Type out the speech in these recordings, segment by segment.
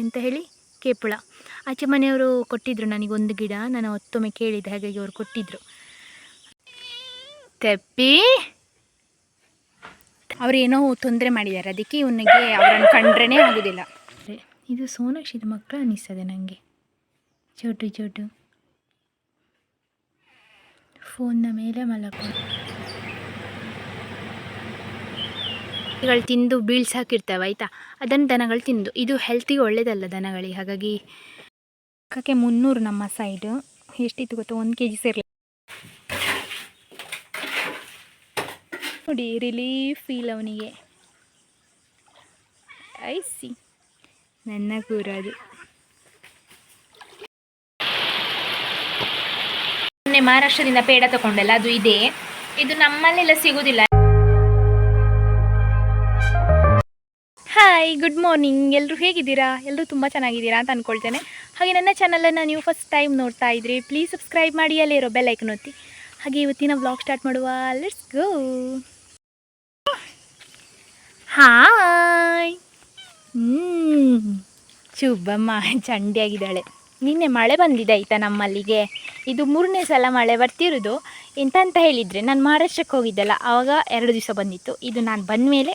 ಅಂತ ಹೇಳಿ ಕೇಪುಳ. ಆಚೆ ಮನೆಯವರು ಕೊಟ್ಟಿದ್ರು ನನಗೊಂದು ಗಿಡ ನಾನು ಹೊತ್ತೊಮ್ಮೆ ಕೇಳಿದ್ದೆ ಹಾಗಾಗಿ ಅವರು ಕೊಟ್ಟಿದ್ರು. ತೆಪ್ಪಿ! ಏನೋ ತೊಂದರೆ ಮಾಡಿದ್ದಾರೆ ಅದಕ್ಕೆ ಇವನಿಗೆ ಅವರನ್ನು ಕಂಡ್ರೇ ಆಗೋದಿಲ್ಲ. ಇದು ಸೋನಾಕ್ಷಿದ ಮಕ್ಕಳು ಅನ್ನಿಸ್ತದೆ ನನಗೆ ಚೋಟು ಚೋಟು ಫೋನ್ನ ಮೇಲೆ ಮಲಕೊಂಡು ತಿಂದು ಬೀಳ್ಸಾಕಿರ್ತವೆ ಆಯಿತಾ ಅದನ್ನು ದನಗಳು ತಿಂದು ಇದು ಹೆಲ್ತಿಗೆ ಒಳ್ಳೇದಲ್ಲ ದನಗಳಿಗೆ ಹಾಗಾಗಿ ಕಕ್ಕೆ ಮುನ್ನೂರು ನಮ್ಮ ಸೈಡು ಎಷ್ಟಿತ್ತು ಗೊತ್ತಾ ಒಂದು ಕೆ ಜಿ ಸೇರಲಿ ನೋಡಿ ರಿಲೀಫ್ ಫೀಲ್ ಅವನಿಗೆ ಐಸಿ ನನ್ನ ಕೂರದು ಮೊನ್ನೆ ಮಹಾರಾಷ್ಟ್ರದಿಂದ ಪೇಡ ತಗೊಂಡಲ್ಲ ಅದು ಇದೆ ಇದು ನಮ್ಮಲ್ಲೆಲ್ಲ ಸಿಗೋದಿಲ್ಲ ಹಾಯ್ ಗುಡ್ ಮಾರ್ನಿಂಗ್ ಎಲ್ಲರೂ ಹೇಗಿದ್ದೀರಾ? ಎಲ್ಲರೂ ತುಂಬ ಚೆನ್ನಾಗಿದ್ದೀರಾ ಅಂತ ಅಂದ್ಕೊಳ್ತೇನೆ ಹಾಗೆ ನನ್ನ ಚಾನಲನ್ನು ನೀವು ಫಸ್ಟ್ ಟೈಮ್ ನೋಡ್ತಾ ಇದ್ರಿ ಪ್ಲೀಸ್ ಸಬ್ಸ್ಕ್ರೈಬ್ ಮಾಡಿ, ಅಲ್ಲೇ ಇರೋ ಬೆಲ್ ಐಕನ್ ಒತ್ತಿ. ಹಾಗೆ ಇವತ್ತಿನ ವ್ಲಾಗ್ ಸ್ಟಾರ್ಟ್ ಮಾಡುವ. ಲೆಟ್ಸ್ ಗೋ ಹಾಯ್ ಶುಭಮ್ಮ ಚಂಡಿಯಾಗಿದ್ದಾಳೆ. ನಿನ್ನೆ ಮಳೆ ಬಂದಿದೆ ಆಯಿತಾ ನಮ್ಮಲ್ಲಿಗೆ. ಇದು ಮೂರನೇ ಸಲ ಮಳೆ ಬರ್ತಿರೋದು. ಎಂತ ಅಂತ ಹೇಳಿದರೆ, ನಾನು ಮಹಾರಾಷ್ಟ್ರಕ್ಕೆ ಹೋಗಿದ್ದಲ್ಲ. ಆವಾಗ ಎರಡು ದಿವಸ ಬಂದಿತ್ತು. ಇದು ನಾನು ಬಂದ ಮೇಲೆ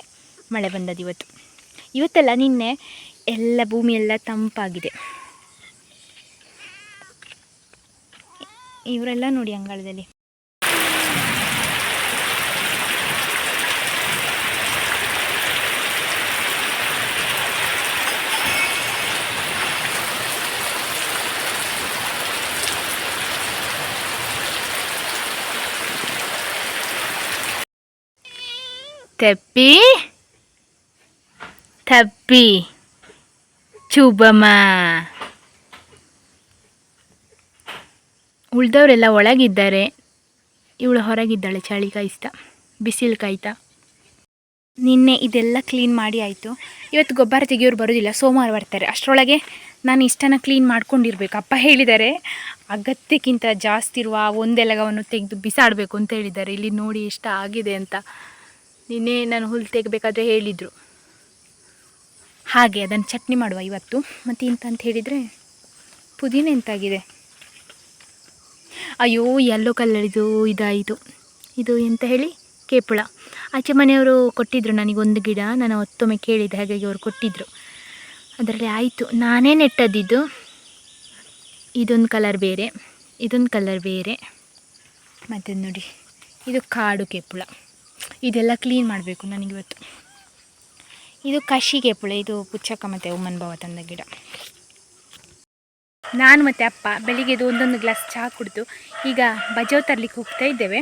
ಮಳೆ ಬಂದದ್ದು ಇವತ್ತು. ಇವತ್ತೆಲ್ಲ ನಿನ್ನೆ ಎಲ್ಲ ಭೂಮಿ ಎಲ್ಲ ತಂಪಾಗಿದೆ. ಇವರೆಲ್ಲ ನೋಡಿ ಅಂಗಳದಲ್ಲಿ. ತೆಪ್ಪಿ ತಪ್ಪಿ ಚುಬಮ್ಮ ಉಳ್ದವರೆಲ್ಲ ಒಳಗಿದ್ದಾರೆ. ಇವಳು ಹೊರಗಿದ್ದಾಳೆ ಚಳಿ ಕಾಯಿಸ್ತಾ ಬಿಸಿಲು ಕಾಯ್ತಾ ನಿನ್ನೆ ಇದೆಲ್ಲ ಕ್ಲೀನ್ ಮಾಡಿ ಆಯಿತು. ಇವತ್ತು ಗೊಬ್ಬರ ತೆಗಿಯೋರು ಬರೋದಿಲ್ಲ, ಸೋಮವಾರ ಬರ್ತಾರೆ. ಅಷ್ಟರೊಳಗೆ ನಾನು ಇಷ್ಟನ ಕ್ಲೀನ್ ಮಾಡ್ಕೊಂಡಿರ್ಬೇಕು, ಅಪ್ಪ ಹೇಳಿದ್ದಾರೆ. ಅಗತ್ಯಕ್ಕಿಂತ ಜಾಸ್ತಿ ಇರುವ ಒಂದೆಲಗವನ್ನು ತೆಗೆದು ಬಿಸಾಡಬೇಕು ಅಂತ ಹೇಳಿದ್ದಾರೆ. ಇಲ್ಲಿ ನೋಡಿ ಇಷ್ಟ ಆಗಿದೆ ಅಂತ. ನಿನ್ನೆ ನಾನು ಹುಲ್ಲು ತೆಗಬೇಕಾದ್ರೆ ಹೇಳಿದರು. ಹಾಗೆ ಅದನ್ನು ಚಟ್ನಿ ಮಾಡುವ ಇವತ್ತು. ಮತ್ತು ಇಂತ ಅಂತ ಹೇಳಿದರೆ ಪುದೀನ ಎಂತಾಗಿದೆ? ಅಯ್ಯೋ ಯೆಲ್ಲೋ ಕಲ್ಲರಿದು ಇದಾಯಿತು. ಇದು ಎಂತ ಹೇಳಿ? ಕೇಪುಳ. ಆಚೆ ಮನೆಯವರು ಕೊಟ್ಟಿದ್ದರು ನನಗೊಂದು ಗಿಡ. ನಾನು ಹೊತ್ತೊಮ್ಮೆ ಕೇಳಿದ್ದೆ ಹಾಗಾಗಿ ಅವರು ಕೊಟ್ಟಿದ್ದರು ಅದರಲ್ಲಿ ಆಯಿತು. ನಾನೇ ನೆಟ್ಟದಿದ್ದು ಇದೊಂದು ಕಲರ್ ಬೇರೆ. ಇದೊಂದು ಕಲರ್ ಬೇರೆ. ಮತ್ತು ನೋಡಿ. ಇದು ಕಾಡು ಕೇಪುಳ. ಇದೆಲ್ಲ ಕ್ಲೀನ್ ಮಾಡಬೇಕು ನನಗಿವತ್ತು. ಇದು ಕಶಿಗೆ ಪುಳೆ, ಇದು ಪುಚ್ಚಕ್ಕ ಮತ್ತು ಉಮ್ಮನ್ ಭಾವ ತಂದ ಗಿಡ. ನಾನು ಮತ್ತು ಅಪ್ಪ ಬೆಳಿಗ್ಗೆದು ಒಂದೊಂದು ಗ್ಲಾಸ್ ಚಹಾ ಕುಡಿದು ಈಗ ಬಜಾವ್ ತರಲಿಕ್ಕೆ ಹೋಗ್ತಾ ಇದ್ದೇವೆ.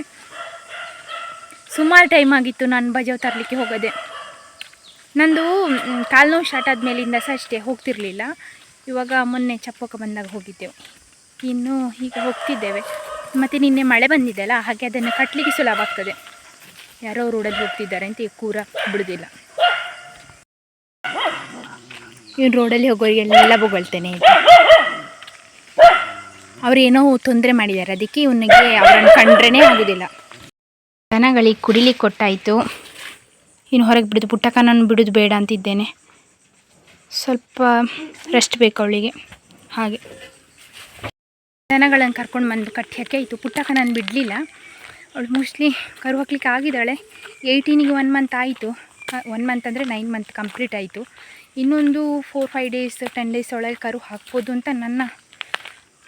ಸುಮಾರು ಟೈಮ್ ಆಗಿತ್ತು ನಾನು ಬಜಾವ್ ತರಲಿಕ್ಕೆ ಹೋಗೋದೆ. ನಂದು ಕಾಲು ನೋವು ಸ್ಟಾರ್ಟ್ ಆದಮೇಲಿಂದ ಸಹ ಅಷ್ಟೇ ಹೋಗ್ತಿರ್ಲಿಲ್ಲ. ಇವಾಗ ಮೊನ್ನೆ ಚಪ್ಪಕ ಬಂದಾಗ ಹೋಗಿದ್ದೆವು. ಇನ್ನು ಈಗ ಹೋಗ್ತಿದ್ದೇವೆ. ಮತ್ತು ನಿನ್ನೆ ಮಳೆ ಬಂದಿದ್ದಲ್ಲ ಹಾಗೆ ಅದನ್ನು ಕಟ್ಟಲಿಕ್ಕೆ ಸುಲಭ ಆಗ್ತದೆ. ಯಾರೋ ರೋಡಲ್ಲಿ ಹೋಗ್ತಿದ್ದಾರೆ ಅಂತ ಈ ಕೂರ ಬಿಡೋದಿಲ್ಲ. ಇವನು ರೋಡಲ್ಲಿ ಹೋಗೋರಿಗೆಲ್ಲ ಬೊಗಳ್ತೇನೆ ಅವರೇನೋ ತೊಂದರೆ ಮಾಡಿದ್ದಾರೆ ಅದಕ್ಕೆ ಇವನಿಗೆ ಅವರನ್ನು ಕಂಡ್ರೇ ಆಗೋದಿಲ್ಲ. ದನಗಳಿಗೆ ಕುಡಿಲಿಕ್ಕೆ ಕೊಟ್ಟಾಯಿತು. ಇನ್ನು ಹೊರಗೆ ಬಿಡೋದು ಪುಟ್ಟಕ್ಕನನ್ನು ಬಿಡೋದು ಬೇಡ ಅಂತಿದ್ದೇನೆ. ಸ್ವಲ್ಪ ರೆಸ್ಟ್ ಬೇಕು ಅವಳಿಗೆ. ಹಾಗೆ. ದನಗಳನ್ನು ಕರ್ಕೊಂಡು ಬಂದು ಕಟ್ಟಿ ಆಯಿತು. ಪುಟ್ಟಕ್ಕ ನಾನು ಬಿಡಲಿಲ್ಲ. ಅವಳು ಮೋಸ್ಟ್ಲಿ ಕರು ಹಾಕ್ಲಿಕ್ಕೆ ಆಗಿದ್ದಾಳೆ. ಏಯ್ಟೀನಿಗೆ ಒನ್ ಮಂತ್ ಆಯಿತು. ಒನ್ ಮಂತ್ ಅಂದರೆ ನೈನ್ ಮಂತ್ ಕಂಪ್ಲೀಟ್ ಆಯಿತು. ಇನ್ನೊಂದು four five days ten days ಒಳಗೆ ಕರು ಹಾಕ್ಬೋದು ಅಂತ ನನ್ನ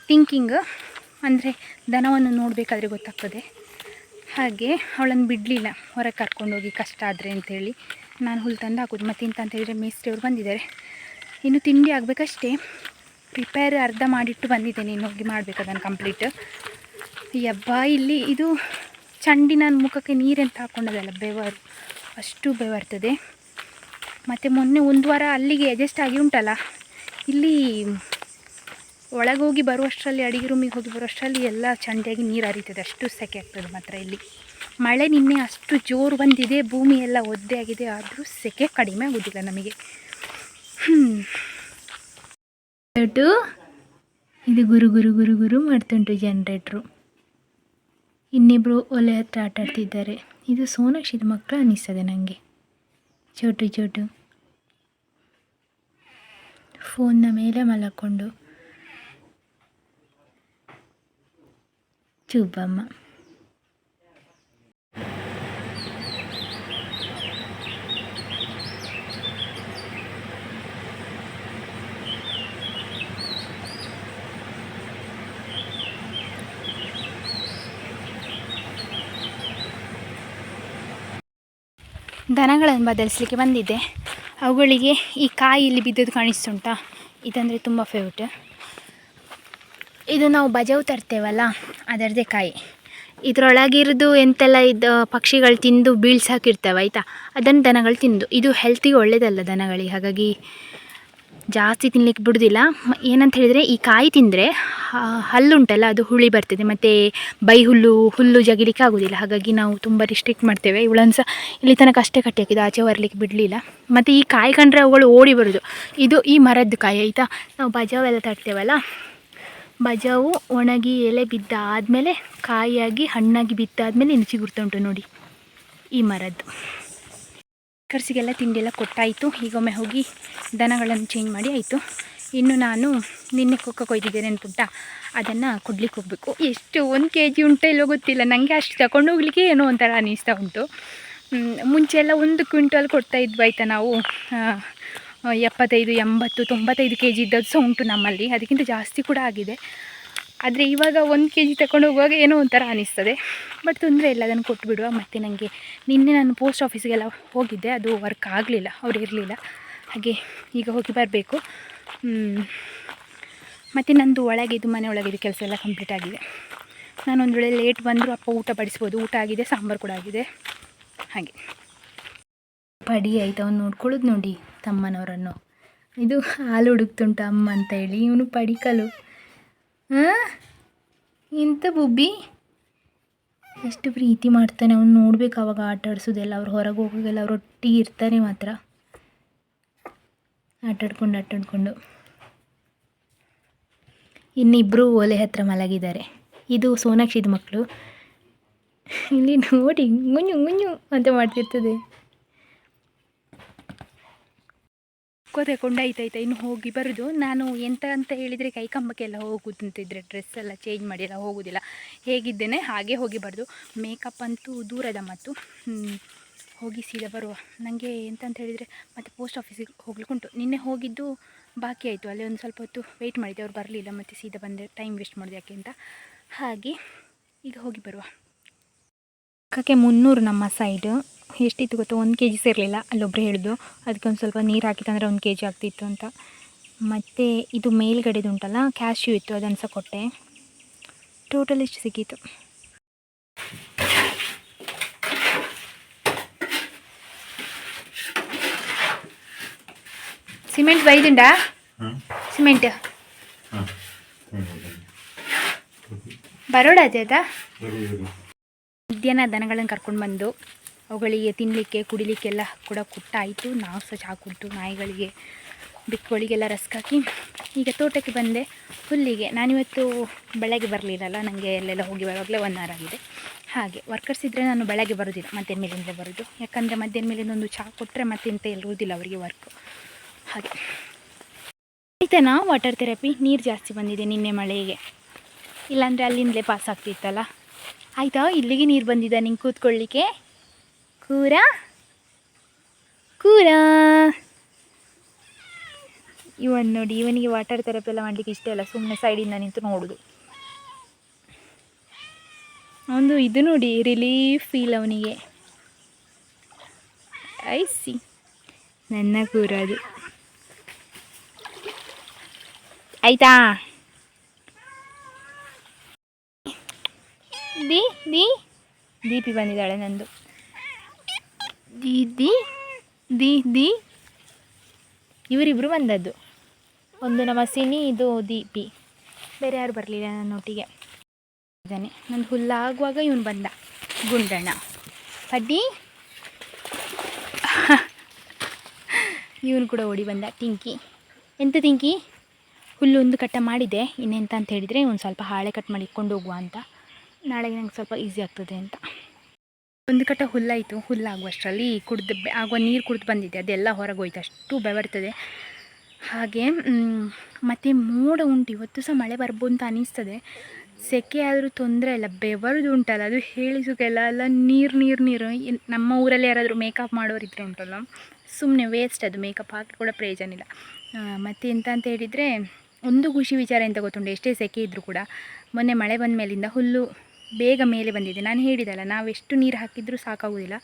ಥಿಂಕಿಂಗ್ ಅಂದರೆ ದನವನ್ನು ನೋಡಬೇಕಾದ್ರೆ ಗೊತ್ತಾಗ್ತದೆ. ಹಾಗೆ ಅವಳನ್ನು ಬಿಡಲಿಲ್ಲ, ಹೊರಗೆ ಕರ್ಕೊಂಡೋಗಿ ಕಷ್ಟ ಆದರೆ ಅಂಥೇಳಿ ನಾನು ಹುಲ್ಲು ತಂದು ಹಾಕೋದು. ಮತ್ತು ಇಂತ ಅಂತ ಹೇಳಿದರೆ ಬಂದಿದ್ದಾರೆ. ಇನ್ನು ತಿಂಡಿ ಆಗಬೇಕಷ್ಟೇ. ಪ್ರಿಪೇರ್ ಅರ್ಧ ಮಾಡಿಟ್ಟು ಬಂದಿದ್ದೇನೆ, ಇನ್ನು ಹೋಗಿ ಮಾಡಬೇಕು ಅದನ್ನು ಕಂಪ್ಲೀಟ್ ಯಬ್ಬ, ಇಲ್ಲಿ ಇದು ಚಂಡಿ ನಾನು ಮುಖಕ್ಕೆ ನೀರೆಂತ ಹಾಕ್ಕೊಂಡದಲ್ಲ ಬೆವರು. ಅಷ್ಟು ಬೆವರ್ತದೆ. ಮತ್ತು ಮೊನ್ನೆ ಒಂದು ವಾರ ಅಲ್ಲಿಗೆ ಅಡ್ಜಸ್ಟ್ ಆಗಿ ಉಂಟಲ್ಲ. ಇಲ್ಲಿ ಒಳಗೋಗಿ ಬರುವಷ್ಟರಲ್ಲಿ, ಅಡಿಗೆ ರೂಮಿಗೆ ಹೋಗಿ ಬರುವಷ್ಟರಲ್ಲಿ ಎಲ್ಲ ಚಂಡಿಯಾಗಿ ನೀರು ಹರಿತದೆ. ಅಷ್ಟು ಸೆಕೆ ಆಗ್ತದೆ ಮಾತ್ರ ಇಲ್ಲಿ. ಮಳೆ ನಿನ್ನೆ ಅಷ್ಟು ಜೋರು ಬಂದಿದೆ, ಭೂಮಿ ಎಲ್ಲ ಒದ್ದೆ ಆಗಿದೆ, ಆದರೂ ಸೆಕೆ ಕಡಿಮೆ ಆಗೋದಿಲ್ಲ ನಮಗೆ. ಹ್ಞೂ ಇದು ಗುರು ಗುರು ಗುರು ಗುರು ಮಾಡ್ತುಂಟು ಜನ್ರೇಟ್ರು ಇನ್ನಿಬ್ಬರು ಒಲೆ ಹತ್ರ ಆಟಾಡ್ತಿದ್ದಾರೆ. ಇದು ಸೋನಾಕ್ಷಿದ ಮಕ್ಕಳು ಅನ್ನಿಸ್ತದೆ ನನಗೆ ಚೋಟು ಚೋಟು. ಫೋನ್ನ ಮೇಲೆ ಮಲಕೊಂಡು. ಚುಬ್ಬಮ್ಮ ದನಗಳನ್ನು ಬದಲಿಸ್ಲಿಕ್ಕೆ ಬಂದಿದ್ದೆ. ಅವುಗಳಿಗೆ ಈ ಕಾಯಿ ಇಲ್ಲಿ ಬಿದ್ದದ್ದು ಕಾಣಿಸ್ತುಂಟಾ ಇದಂದರೆ ತುಂಬ ಫೇವ್ರೇಟ್ ಇದು ನಾವು ಬಜಾವ್ ತರ್ತೇವಲ್ಲ ಅದರದೇ ಕಾಯಿ. ಇದರೊಳಗಿರೋದು ಎಂತೆಲ್ಲ ಇದು ಪಕ್ಷಿಗಳು ತಿಂದು ಬೀಳ್ಸಾಕಿರ್ತವೆ ಆಯಿತಾ? ಅದನ್ನು ದನಗಳು ತಿಂದು. ಇದು ಹೆಲ್ತಿಗೆ ಒಳ್ಳೆಯದಲ್ಲ ದನಗಳಿಗೆ, ಹಾಗಾಗಿ ಜಾಸ್ತಿ ತಿನ್ಲಿಕ್ಕೆ ಬಿಡೋದಿಲ್ಲ. ಏನಂತ ಹೇಳಿದರೆ ಈ ಕಾಯಿ ತಿಂದರೆ ಹಲ್ಲುಂಟಲ್ಲ, ಅದು ಹುಳಿ ಬರ್ತದೆ. ಮತ್ತು ಬೈ ಹುಲ್ಲು ಹುಲ್ಲು ಜಗಿಲಿಕ್ಕೆ ಆಗೋದಿಲ್ಲ. ಹಾಗಾಗಿ ನಾವು ತುಂಬ ರಿಸ್ಟ್ರಿಕ್ಟ್ ಮಾಡ್ತೇವೆ. ಇವಳನ್ನು ಸಹ ಇಲ್ಲಿ ತನಕ ಅಷ್ಟೇ ಕಟ್ಟಿ ಹಾಕಿದ್ದು. ಆಚೆ ಬರಲಿಕ್ಕೆ ಬಿಡಲಿಲ್ಲ. ಮತ್ತು ಈ ಕಾಯಿ ಕಂಡ್ರೆ ಅವುಗಳು ಓಡಿ ಬರೋದು. ಇದು ಈ ಮರದ್ದು ಕಾಯಿ, ಆಯಿತಾ? ನಾವು ಬಜಾವೆಲ್ಲ ತರ್ತೇವಲ್ಲ ಬಜಾವು ಒಣಗಿ ಎಲೆ ಬಿದ್ದಾದಮೇಲೆ ಕಾಯಿಯಾಗಿ ಹಣ್ಣಾಗಿ ಬಿದ್ದಾದಮೇಲೆ ಇನ್ನು ಚಿಗುರ್ತಾ ಉಂಟು ನೋಡಿ ಈ ಮರದ್ದು. ಕರ್ಸಿಗೆಲ್ಲ ತಿಂಡಿ ಎಲ್ಲ ಕೊಟ್ಟಾಯಿತು ಈಗೊಮ್ಮೆ ಹೋಗಿ ದನಗಳನ್ನು ಚೇಂಜ್ ಮಾಡಿ ಆಯಿತು. ಇನ್ನು ನಾನು ನಿನ್ನೆ ಕೊಕ್ಕ ಕೊಯ್ದಿದ್ದೇನೆ ಪುಟ್ಟ ಅದನ್ನು ಕೊಡ್ಲಿಕ್ಕೆ ಹೋಗಬೇಕು. ಎಷ್ಟು ಒಂದು ಕೆ ಜಿ ಉಂಟು ಇಲ್ಲೋ ಗೊತ್ತಿಲ್ಲ. ನನಗೆ ಅಷ್ಟು ತಗೊಂಡು ಹೋಗ್ಲಿಕ್ಕೆ ಏನೋ ಒಂಥರ ಅನಿಸ್ತಾ ಉಂಟು. ಮುಂಚೆ ಎಲ್ಲ ಒಂದು ಕ್ವಿಂಟಲ್ ಕೊಡ್ತಾ ಇದ್ವಿ ಆಯಿತಾ ನಾವು. ಎಪ್ಪತ್ತೈದು, ಎಂಬತ್ತು, ತೊಂಬತ್ತೈದು ಕೆ ಜಿ ಇದ್ದದ್ದು ಸಹ ಉಂಟು ನಮ್ಮಲ್ಲಿ. ಅದಕ್ಕಿಂತ ಜಾಸ್ತಿ ಕೂಡ ಆಗಿದೆ. ಆದರೆ ಇವಾಗ ಒಂದು ಕೆ ಜಿ ತಗೊಂಡು ಹೋಗುವಾಗ ಏನೋ ಒಂಥರ ಅನಿಸ್ತದೆ. ಬಟ್ ತೊಂದರೆ ಇಲ್ಲ, ಅದನ್ನು ಕೊಟ್ಬಿಡುವ ಮತ್ತು ನನಗೆ ನಿನ್ನೆ ನಾನು ಪೋಸ್ಟ್ ಆಫೀಸಿಗೆಲ್ಲ ಹೋಗಿದ್ದೆ. ಅದು ವರ್ಕ್ ಆಗಲಿಲ್ಲ, ಅವ್ರು ಇರಲಿಲ್ಲ. ಹಾಗೆ ಈಗ ಹೋಗಿ ಬರಬೇಕು. ಮತ್ತು ನಂದು ಇದು, ಮನೆ ಒಳಗಿದ್ದು ಕೆಲಸ ಎಲ್ಲ ಕಂಪ್ಲೀಟ್ ಆಗಿದೆ. ನಾನು ಒಂದು ವೇಳೆ ಲೇಟ್ ಬಂದರೂ ಅಪ್ಪ ಊಟ ಬಡಿಸ್ಬೋದು. ಊಟ ಆಗಿದೆ, ಸಾಂಬಾರು ಕೂಡ ಆಗಿದೆ. ಹಾಗೆ. ಪಡಿ ಆಯ್ತು? ಅವ್ನು ನೋಡ್ಕೊಳ್ಳೋದು ನೋಡಿ ತಮ್ಮನವರನ್ನು. ಇದು ಹಾಲು ಹುಡುಕ್ತುಂಟು ಅಮ್ಮ ಅಂತ ಹೇಳಿ. ಇವನು ಪಡಿಕಲು ಹಾಂ? ಬುಬ್ಬಿ? ಎಷ್ಟು ಪ್ರೀತಿ ಮಾಡ್ತಾನೆ ಅವ್ನು, ನೋಡ್ಬೇಕು ಅವಾಗ ಆಟ ಆಡಿಸೋದೆಲ್ಲ, ಅವ್ರು ಹೊರಗೆ ಹೋಗೋಗೆಲ್ಲ ಅವ್ರು ಒಟ್ಟಿಗೆ ಇರ್ತಾರೆ ಮಾತ್ರ. ಆಟಾಡ್ಕೊಂಡು ಆಟಾಡ್ಕೊಂಡು ಇನ್ನಿಬ್ಬರು ಒಲೆ ಹತ್ರ ಮಲಗಿದ್ದಾರೆ. ಇದು ಸೋನಾಕ್ಷಿದ ಮಕ್ಕಳು ಇಲ್ಲಿ ನೋಡಿ, ಗುಂಜು ಗುಂಜು ಅಂತ ಮಾಡ್ತಿರ್ತದೆ. ಕೋತೆ ಕೊಂಡಾಯ್ತಾಯ್ತಾ ಇನ್ನು ಹೋಗಿ ಬರೋದು. ನಾನು ಎಂತ ಅಂತ ಹೇಳಿದರೆ ಕೈ ಕಂಬಕ್ಕೆಲ್ಲ ಹೋಗುದಂತಿದ್ರೆ ಡ್ರೆಸ್ ಎಲ್ಲ ಚೇಂಜ್ ಮಾಡಿ ಎಲ್ಲ ಹೋಗೋದಿಲ್ಲ. ಹೇಗಿದ್ದೇನೆ, ಹಾಗೆ ಹೋಗಿ ಬರೋದು. ಮೇಕಪ್ ಅಂತೂ ದೂರದ ಮತ್ತು ಹೋಗಿ ಸೀದಾ ಬರುವ. ನನಗೆ ಎಂತಂತ ಹೇಳಿದರೆ ಮತ್ತು ಪೋಸ್ಟ್ ಆಫೀಸಿಗೆ ಹೋಗ್ಲಿಕ್ಕುಂಟು ನಿನ್ನೆ ಹೋಗಿದ್ದು ಬಾಕಿ ಆಯಿತು. ಅಲ್ಲಿ ಒಂದು ಸ್ವಲ್ಪ ಹೊತ್ತು ವೆಯ್ಟ್ ಮಾಡಿದ್ದೆ ಅವ್ರು ಬರಲಿಲ್ಲ. ಮತ್ತು ಸೀದಾ ಬಂದೆ. ಟೈಮ್ ವೇಸ್ಟ್ ಮಾಡಿದೆ ಯಾಕೆ ಅಂತ. ಹಾಗೆ ಈಗ ಹೋಗಿ ಬರುವ. ಅಕ್ಕಕ್ಕೆ ಮುನ್ನೂರು ನಮ್ಮ ಸೈಡು ಎಷ್ಟಿತ್ತು ಗೊತ್ತಾ? ಒಂದು ಕೆ ಜಿ ಸೇರಲಿಲ್ಲ. ಅಲ್ಲೊಬ್ಬರು ಹೇಳಿದ್ರು ಅದಕ್ಕೆ ಒಂದು ಸ್ವಲ್ಪ ನೀರು ಹಾಕಿತ್ತಂದರೆ ಒಂದು ಕೆ ಜಿ ಆಗ್ತಿತ್ತು ಅಂತ. ಮತ್ತು ಇದು ಮೇಲ್ಗಡೆದು ಉಂಟಲ್ಲ ಕ್ಯಾಶ್ಯೂ ಇತ್ತು ಅದನ್ನು ಸಹ ಕೊಟ್ಟೆ. ಟೋಟಲ್ ಇಷ್ಟು ಸಿಕ್ಕಿತ್ತು? Cement ಬೈದಿಂಡ cement. ಬರೋಡ ಆಯ್ತಾ ಮಧ್ಯಾಹ್ನ ದನಗಳನ್ನು ಕರ್ಕೊಂಡು ಬಂದು ಅವುಗಳಿಗೆ ತಿನ್ನಲಿಕ್ಕೆ ಕುಡಿಲಿಕ್ಕೆಲ್ಲ ಕೂಡ ಕೊಟ್ಟಾಯಿತು. ನಾವು ಸಹ ಚಹಾ ಕುಡಿದು ನಾಯಿಗಳಿಗೆ ಬಿಕ್ಕುಗಳಿಗೆಲ್ಲ ರಸ್ಕಾಕಿ ಈಗ ತೋಟಕ್ಕೆ ಬಂದೆ. ಹುಲ್ಲಿಗೆ, ನಾನಿವತ್ತು ಬೆಳಗ್ಗೆ ಬರಲಿಲ್ಲಲ್ಲ ನನಗೆ ಅಲ್ಲೆಲ್ಲ ಹೋಗಿ ಬರುವಾಗಲೇ ಒನ್ ಅವರ್ ಆಗಿದೆ. ಹಾಗೆ ವರ್ಕರ್ಸ್ ಇದ್ದರೆ ನಾನು ಬೆಳಗ್ಗೆ ಬರೋದಿಲ್ಲ, ಮಧ್ಯಾಹ್ನ ಮೇಲಿಂದ ಬರೋದು ಯಾಕಂದರೆ ಮಧ್ಯಾಹ್ನ ಮೇಲಿಂದ ಒಂದು ಚಹಾ ಕೊಟ್ಟರೆ ಮತ್ತೆ ಎಂತ ಇರುವುದಿಲ್ಲ ಅವರಿಗೆ ವರ್ಕು ಹಾಗೆ. ಆಯ್ತಾನಾ ವಾಟರ್ ಥೆರಪಿ ನೀರು ಜಾಸ್ತಿ ಬಂದಿದೆ ನಿನ್ನೆ ಮಳೆಗೆ. ಇಲ್ಲಾಂದರೆ ಅಲ್ಲಿಂದಲೇ ಪಾಸ್ ಆಗ್ತಿತ್ತಲ್ಲ? ಆಯಿತಾ? ಇಲ್ಲಿಗೆ ನೀರು ಬಂದಿದೆ ನಿಂಗೆ ಕೂತ್ಕೊಳ್ಳಿಕ್ಕೆ? ಕೂರ? ಕೂರ? ಇವನ್ ನೋಡಿ, ಇವನಿಗೆ ವಾಟರ್ ಥೆರಪಿ ಎಲ್ಲ ಮಾಡಲಿಕ್ಕೆ ಇಷ್ಟ ಇಲ್ಲ. ಸುಮ್ಮನೆ ಸೈಡಿಂದ ನಿಂತು ನೋಡೋದು. ಒಂದು ಇದು ನೋಡಿ ರಿಲೀಫ್ ಫೀಲ್ ಅವನಿಗೆ. ಐಸಿ ನನ್ನ ಕೂರ ಅದು ಆಯ್ತಾ? The the. ದೀಪಿ ಬಂದಿದ್ದಾಳೆ ನಂದು. ದಿ ದಿ. ದಿ ದಿ. ಇವರಿಬ್ಬರು ಬಂದದ್ದು. ಒಂದು ನಮ್ಮ ಸಿನಿ, ಇದು ದೀಪಿ. ಬೇರೆ ಯಾರು ಬರಲಿಲ್ಲ ನನ್ನ ಒಟ್ಟಿಗೆ. ಇದ್ದಾನೆ. ನಂದು ಹುಲ್ಲಾಗುವಾಗ ಇವನು ಬಂದ. ಗುಂಡಣ್ಣ. ಪಡ್ಡಿ. ಇವನು ಕೂಡ ಓಡಿ ಬಂದ. ಟಿಂಕಿ. ಎಂತ ತಿಂಕಿ ಹುಲ್ಲು ಒಂದು ಕಟ್ಟ ಮಾಡಿದೆ. ಇನ್ನೆಂತ ಅಂತ ಹೇಳಿದರೆ ಒಂದು ಸ್ವಲ್ಪ ಹಾಳೆ ಕಟ್ ಮಾಡಿ ಇಟ್ಕೊಂಡು ಹೋಗುವ ಅಂತ. ನಾಳೆಗೆ ನಂಗೆ ಸ್ವಲ್ಪ ಈಸಿ ಆಗ್ತದೆ ಅಂತ. ಒಂದು ಕಟ್ಟ ಹುಲ್ಲಾಯಿತು, ಹುಲ್ಲಾಗುವಷ್ಟರಲ್ಲಿ ಕುಡ್ದು ಆಗುವ ನೀರು ಕುಡಿದು ಬಂದಿದೆ. ಅದೆಲ್ಲ ಹೊರಗೆ ಹೋಯ್ತು. ಅಷ್ಟು ಬೆವರ್ತದೆ. ಹಾಗೆ ಮತ್ತು ಮೋಡ ಉಂಟು. ಇವತ್ತು ಸಹ ಮಳೆ ಬರ್ಬೋದು ಅಂತ ಅನಿಸ್ತದೆ. ಸೆಕೆ ಆದರೂ ತೊಂದರೆ ಇಲ್ಲ. ಬೆವರದು ಉಂಟಲ್ಲ, ಅದು ಹೇಳಿಸೋಕೆಲ್ಲ ಎಲ್ಲ ನೀರು ನೀರು ನೀರು. ನಮ್ಮ ಊರಲ್ಲಿ ಯಾರಾದರೂ ಮೇಕಪ್ ಮಾಡೋರಿದ್ರೆ ಉಂಟಲ್ಲ. ಸುಮ್ಮನೆ ವೇಸ್ಟ್ ಅದು. ಮೇಕಪ್ ಹಾಕಿ ಕೂಡ ಪ್ರಯೋಜನ ಇಲ್ಲ. ಮತ್ತೆ ಎಂತ ಅಂತ ಹೇಳಿದರೆ, ಒಂದು ಖುಷಿ ವಿಚಾರ ಎಂತ ಗೊತ್ತುಂಟು? ಎಷ್ಟೇ ಸೆಕೆ ಇದ್ದರೂ ಕೂಡ. ಮೊನ್ನೆ ಮಳೆ ಬಂದ ಮೇಲಿಂದ ಹುಲ್ಲು ಬೇಗ ಮೇಲೆ ಬಂದಿದೆ. ನಾನು ಹೇಳಿದಲ್ಲ, ನಾವು ಎಷ್ಟು ನೀರು ಹಾಕಿದರೂ ಸಾಕಾಗೋದಿಲ್ಲ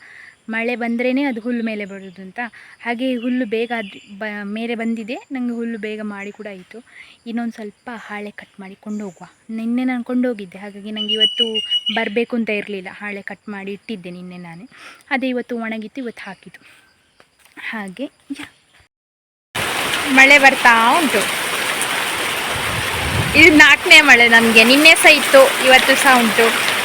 ಮಳೆ ಬಂದ್ರೇ ಅದು ಹುಲ್ಲು ಮೇಲೆ ಬರೋದು ಅಂತ. ಹಾಗೆ ಹುಲ್ಲು ಬೇಗ ಅದು ಬ, ಮೇಲೆ ಬಂದಿದೆ. ನನಗೆ ಹುಲ್ಲು ಬೇಗ ಮಾಡಿ ಕೂಡ ಆಯಿತು. ಇನ್ನೊಂದು ಸ್ವಲ್ಪ ಹಾಳೆ ಕಟ್ ಮಾಡಿ ಕೊಂಡೋಗುವ. ನಿನ್ನೆ ನಾನು ಕೊಂಡೋಗಿದ್ದೆ. ಹಾಗಾಗಿ ನನಗೆ ಇವತ್ತು ಬರಬೇಕು ಅಂತ ಇರಲಿಲ್ಲ. ಹಾಳೆ ಕಟ್ ಮಾಡಿ ಇಟ್ಟಿದ್ದೆ ನಿನ್ನೆ ನಾನು. ಅದೇ ಇವತ್ತು ಒಣಗಿತ್ತು, ಇವತ್ತು ಹಾಕಿದ್ದು. ಹಾಗೆ ಮಳೆ ಬರ್ತಾ ಉಂಟು. ಇದು ನಾಲ್ಕನೇ ಮಳೆ ನಮಗೆ. ನಿನ್ನೆ ಸಹ ಇತ್ತು ಇವತ್ತು ಸಹ ಉಂಟು.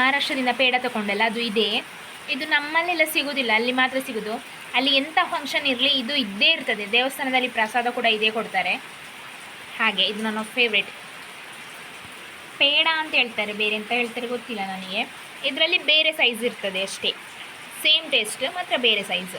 ಮಹಾರಾಷ್ಟ್ರದಿಂದ ಪೇಡ ತಗೊಂಡಲ್ಲ ಅದು ಇದೆ. ಇದು ನಮ್ಮಲ್ಲೆಲ್ಲ ಸಿಗೋದಿಲ್ಲ, ಅಲ್ಲಿ ಮಾತ್ರ ಸಿಗೋದು. ಅಲ್ಲಿ ಎಂಥ ಫಂಕ್ಷನ್ ಇರಲಿ, ಇದು ಇದ್ದೇ ಇರ್ತದೆ. ದೇವಸ್ಥಾನದಲ್ಲಿ ಪ್ರಸಾದ ಕೂಡ ಇದೇ ಕೊಡ್ತಾರೆ. ಹಾಗೆ, ಇದು ನನ್ನ ಫೇವ್ರೆಟ್ ಪೇಡ ಅಂತ ಹೇಳ್ತಾರೆ, ಬೇರೆ ಅಂತ ಹೇಳ್ತಾರೆ ಗೊತ್ತಿಲ್ಲ ನನಗೆ. ಇದರಲ್ಲಿ ಬೇರೆ ಸೈಜ್ ಇರ್ತದೆ ಅಷ್ಟೇ. ಸೇಮ್ ಟೇಸ್ಟ್ ಮಾತ್ರ ಬೇರೆ ಸೈಜ್